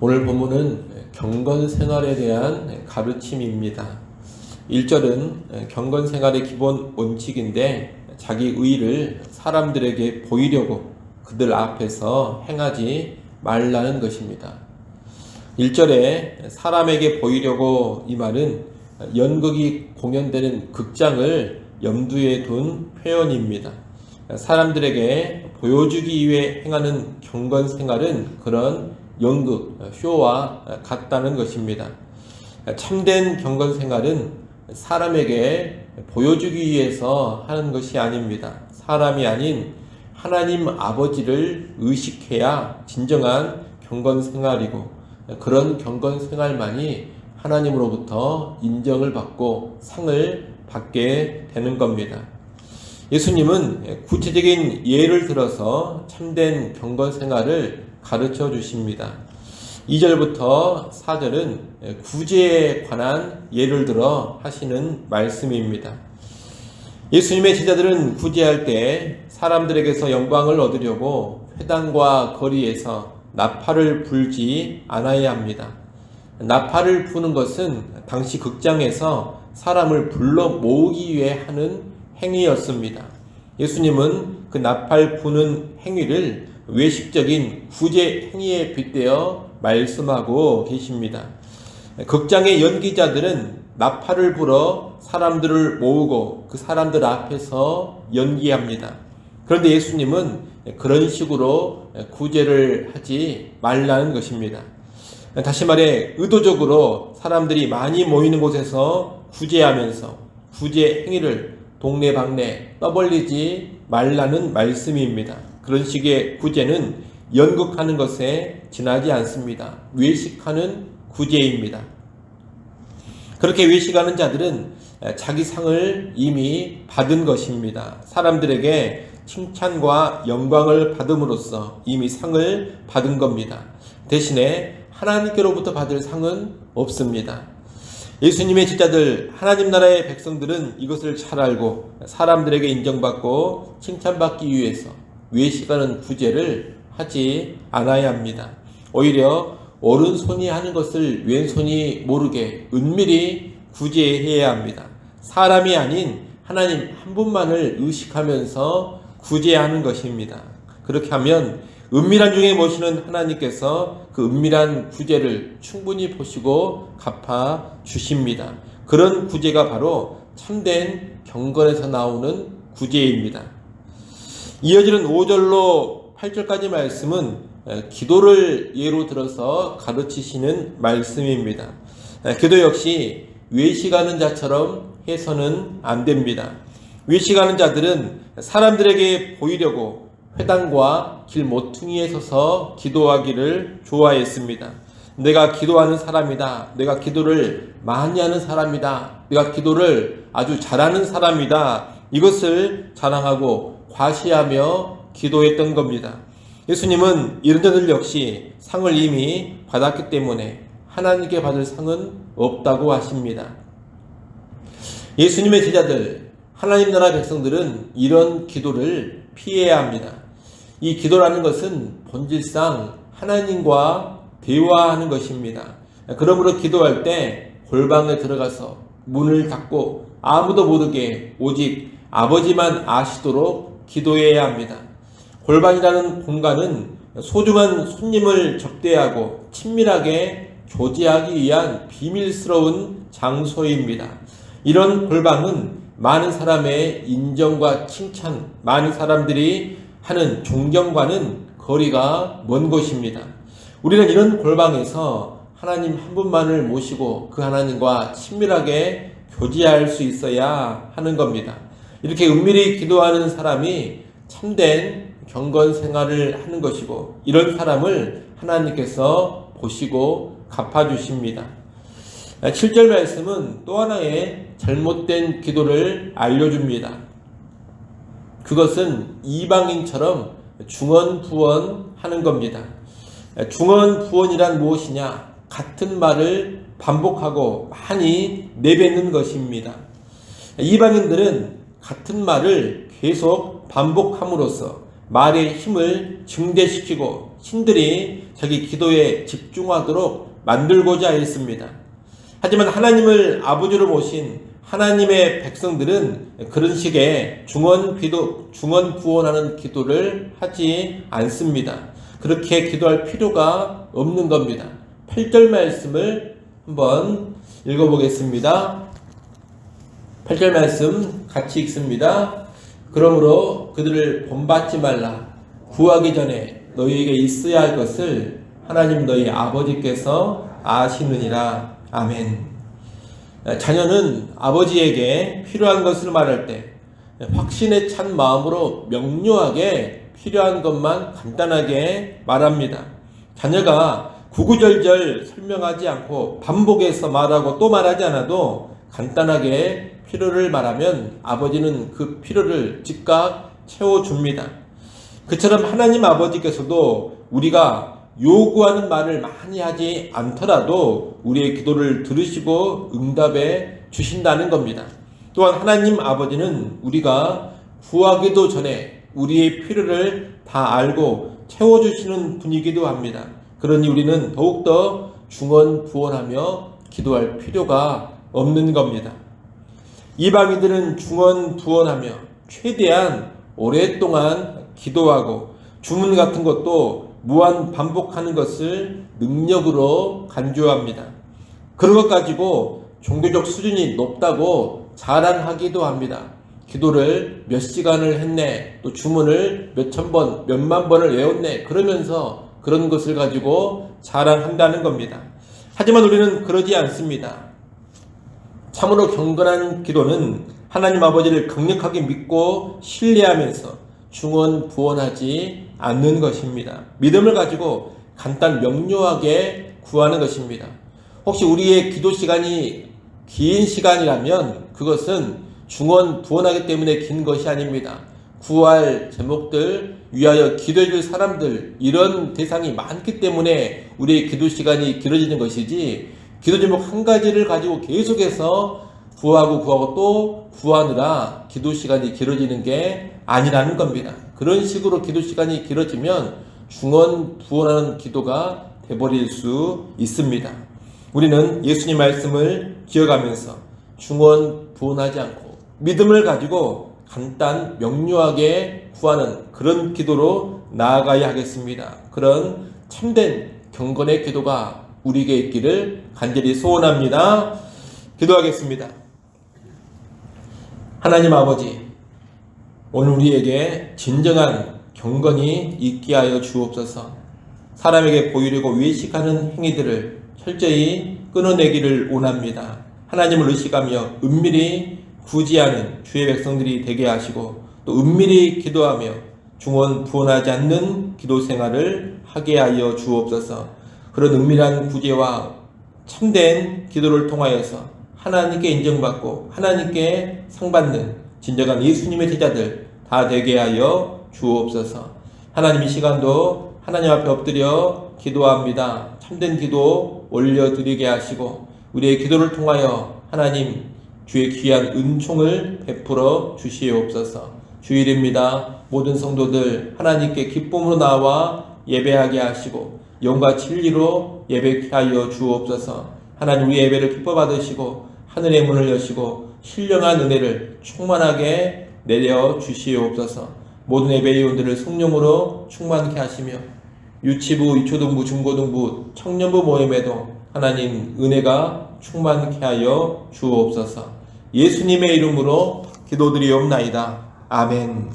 오늘 본문은 경건 생활에 대한 가르침입니다. 1절은 경건 생활의 기본 원칙인데 자기 의를 사람들에게 보이려고 그들 앞에서 행하지 말라는 것입니다. 1절에 사람에게 보이려고 이 말은 연극이 공연되는 극장을 염두에 둔 표현입니다. 사람들에게 보여주기 위해 행하는 경건 생활은 그런 연극, 쇼와 같다는 것입니다. 참된 경건 생활은 사람에게 보여주기 위해서 하는 것이 아닙니다. 사람이 아닌 하나님 아버지를 의식해야 진정한 경건 생활이고 그런 경건 생활만이 하나님으로부터 인정을 받고 상을 받게 되는 겁니다. 예수님은 구체적인 예를 들어서 참된 경건 생활을 가르쳐 주십니다. 2절부터 4절은 구제에 관한 예를 들어 하시는 말씀입니다. 예수님의 제자들은 구제할 때 사람들에게서 영광을 얻으려고 회당과 거리에서 나팔을 불지 않아야 합니다. 나팔을 부는 것은 당시 극장에서 사람을 불러 모으기 위해 하는 행위였습니다. 예수님은 그 나팔 부는 행위를 외식적인 구제 행위에 빗대어 말씀하고 계십니다. 극장의 연기자들은 나팔을 불어 사람들을 모으고 그 사람들 앞에서 연기합니다. 그런데 예수님은 그런 식으로 구제를 하지 말라는 것입니다. 다시 말해 의도적으로 사람들이 많이 모이는 곳에서 구제하면서 구제 행위를 동네방네 떠벌리지 말라는 말씀입니다. 그런 식의 구제는 연극하는 것에 지나지 않습니다. 외식하는 구제입니다. 그렇게 외식하는 자들은 자기 상을 이미 받은 것입니다. 사람들에게 칭찬과 영광을 받음으로써 이미 상을 받은 겁니다. 대신에 하나님께로부터 받을 상은 없습니다. 예수님의 제자들, 하나님 나라의 백성들은 이것을 잘 알고 사람들에게 인정받고 칭찬받기 위해서 외식하는 구제를 하지 않아야 합니다. 오히려 오른손이 하는 것을 왼손이 모르게 은밀히 구제해야 합니다. 사람이 아닌 하나님 한 분만을 의식하면서 구제하는 것입니다. 그렇게 하면 은밀한 중에 모시는 하나님께서 그 은밀한 구제를 충분히 보시고 갚아 주십니다. 그런 구제가 바로 참된 경건에서 나오는 구제입니다. 이어지는 5절로 8절까지 말씀은 기도를 예로 들어서 가르치시는 말씀입니다. 기도 역시 외식하는 자처럼 해서는 안 됩니다. 외식하는 자들은 사람들에게 보이려고 회당과 길 모퉁이에 서서 기도하기를 좋아했습니다. 내가 기도하는 사람이다. 내가 기도를 많이 하는 사람이다. 내가 기도를 아주 잘하는 사람이다. 이것을 자랑하고 과시하며 기도했던 겁니다. 예수님은 이런 자들 역시 상을 이미 받았기 때문에 하나님께 받을 상은 없다고 하십니다. 예수님의 제자들, 하나님 나라 백성들은 이런 기도를 피해야 합니다. 이 기도라는 것은 본질상 하나님과 대화하는 것입니다. 그러므로 기도할 때 골방에 들어가서 문을 닫고 아무도 모르게 오직 아버지만 아시도록 기도해야 합니다. 골방이라는 공간은 소중한 손님을 접대하고 친밀하게 교제하기 위한 비밀스러운 장소입니다. 이런 골방은 많은 사람의 인정과 칭찬, 많은 사람들이 하는 존경과는 거리가 먼 곳입니다. 우리는 이런 골방에서 하나님 한 분만을 모시고 그 하나님과 친밀하게 교제할 수 있어야 하는 겁니다. 이렇게 은밀히 기도하는 사람이 참된 경건 생활을 하는 것이고 이런 사람을 하나님께서 보시고 갚아주십니다. 7절 말씀은 또 하나의 잘못된 기도를 알려줍니다. 그것은 이방인처럼 중언부언 하는 겁니다. 중언부언이란 무엇이냐? 같은 말을 반복하고 많이 내뱉는 것입니다. 이방인들은 같은 말을 계속 반복함으로써 말의 힘을 증대시키고 신들이 자기 기도에 집중하도록 만들고자 했습니다. 하지만 하나님을 아버지로 모신 하나님의 백성들은 그런 식의 중원 기도, 중원 구원하는 기도를 하지 않습니다. 그렇게 기도할 필요가 없는 겁니다. 8절 말씀을 한번 읽어보겠습니다. 8절 말씀 같이 읽습니다. 그러므로 그들을 본받지 말라. 구하기 전에 너희에게 있어야 할 것을 하나님 너희 아버지께서 아시느니라. 아멘. 자녀는 아버지에게 필요한 것을 말할 때 확신에 찬 마음으로 명료하게 필요한 것만 간단하게 말합니다. 자녀가 구구절절 설명하지 않고 반복해서 말하고 또 말하지 않아도 간단하게 필요를 말하면 아버지는 그 필요를 즉각 채워줍니다. 그처럼 하나님 아버지께서도 우리가 요구하는 말을 많이 하지 않더라도 우리의 기도를 들으시고 응답해 주신다는 겁니다. 또한 하나님 아버지는 우리가 구하기도 전에 우리의 필요를 다 알고 채워주시는 분이기도 합니다. 그러니 우리는 더욱더 중언부언하며 기도할 필요가 없는 겁니다. 이방인들은 중언 부언하며 최대한 오랫동안 기도하고 주문 같은 것도 무한 반복하는 것을 능력으로 간주합니다. 그런 것 가지고 종교적 수준이 높다고 자랑하기도 합니다. 기도를 몇 시간을 했네, 또 주문을 몇 천 번, 몇만 번을 외웠네, 그러면서 그런 것을 가지고 자랑한다는 겁니다. 하지만 우리는 그러지 않습니다. 참으로 경건한 기도는 하나님 아버지를 강력하게 믿고 신뢰하면서 중언부언하지 않는 것입니다. 믿음을 가지고 간단 명료하게 구하는 것입니다. 혹시 우리의 기도 시간이 긴 시간이라면 그것은 중언부언하기 때문에 긴 것이 아닙니다. 구할 제목들 위하여 기도해 줄 사람들 이런 대상이 많기 때문에 우리의 기도 시간이 길어지는 것이지 기도 제목 한 가지를 가지고 계속해서 구하고 구하고 또 구하느라 기도 시간이 길어지는 게 아니라는 겁니다. 그런 식으로 기도 시간이 길어지면 중언 부언하는 기도가 돼버릴 수 있습니다. 우리는 예수님 말씀을 기억하면서 중언 부언하지 않고 믿음을 가지고 간단 명료하게 구하는 그런 기도로 나아가야 하겠습니다. 그런 참된 경건의 기도가 우리에게 있기를 간절히 소원합니다. 기도하겠습니다. 하나님 아버지, 오늘 우리에게 진정한 경건이 있게 하여 주옵소서. 사람에게 보이려고 외식하는 행위들을 철저히 끊어내기를 원합니다. 하나님을 의식하며 은밀히 구지하는 주의 백성들이 되게 하시고 또 은밀히 기도하며 중원 부원하지 않는 기도 생활을 하게 하여 주옵소서. 그런 은밀한 구제와 참된 기도를 통하여서 하나님께 인정받고 하나님께 상받는 진정한 예수님의 제자들 다 되게 하여 주옵소서. 하나님 이 시간도 하나님 앞에 엎드려 기도합니다. 참된 기도 올려드리게 하시고 우리의 기도를 통하여 하나님 주의 귀한 은총을 베풀어 주시옵소서. 주일입니다. 모든 성도들 하나님께 기쁨으로 나와 예배하게 하시고 영과 진리로 예배케 하여 주옵소서. 하나님 우리 예배를 기뻐 받으시고 하늘의 문을 여시고 신령한 은혜를 충만하게 내려 주시옵소서. 모든 예배위원들을 성령으로 충만케 하시며 유치부, 유초등부, 중고등부, 청년부 모임에도 하나님 은혜가 충만케 하여 주옵소서. 예수님의 이름으로 기도드리옵나이다. 아멘.